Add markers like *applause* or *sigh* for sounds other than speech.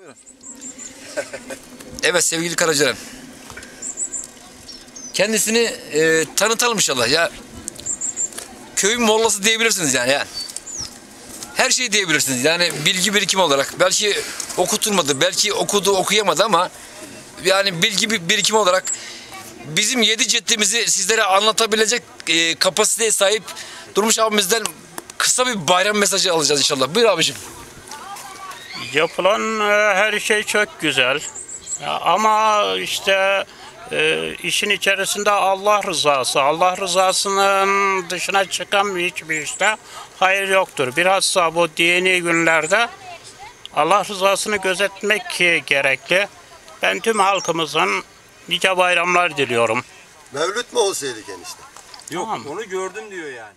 *laughs* Evet sevgili Karacaren. Kendisini e, tanıtalım inşallah ya. Köyün mollası diyebilirsiniz yani ya. Her şeyi diyebilirsiniz yani bilgi birikimi olarak. Belki okutulmadı, belki okudu okuyamadı ama yani bilgi bir- birikimi olarak bizim yedi ceddimizi sizlere anlatabilecek e, kapasiteye sahip Durmuş abimizden kısa bir bayram mesajı alacağız inşallah. Buyur abicim. Yapılan e, her şey çok güzel. Ama işte e, işin içerisinde Allah rızası. Allah rızasının dışına çıkan hiçbir işte hayır yoktur. Bilhassa bu dini günlerde Allah rızasını gözetmek gerekli. Ben tüm halkımızın nice bayramlar diliyorum. Mevlüt mü olsaydık enişte? Yok Tamam. onu gördüm diyor yani.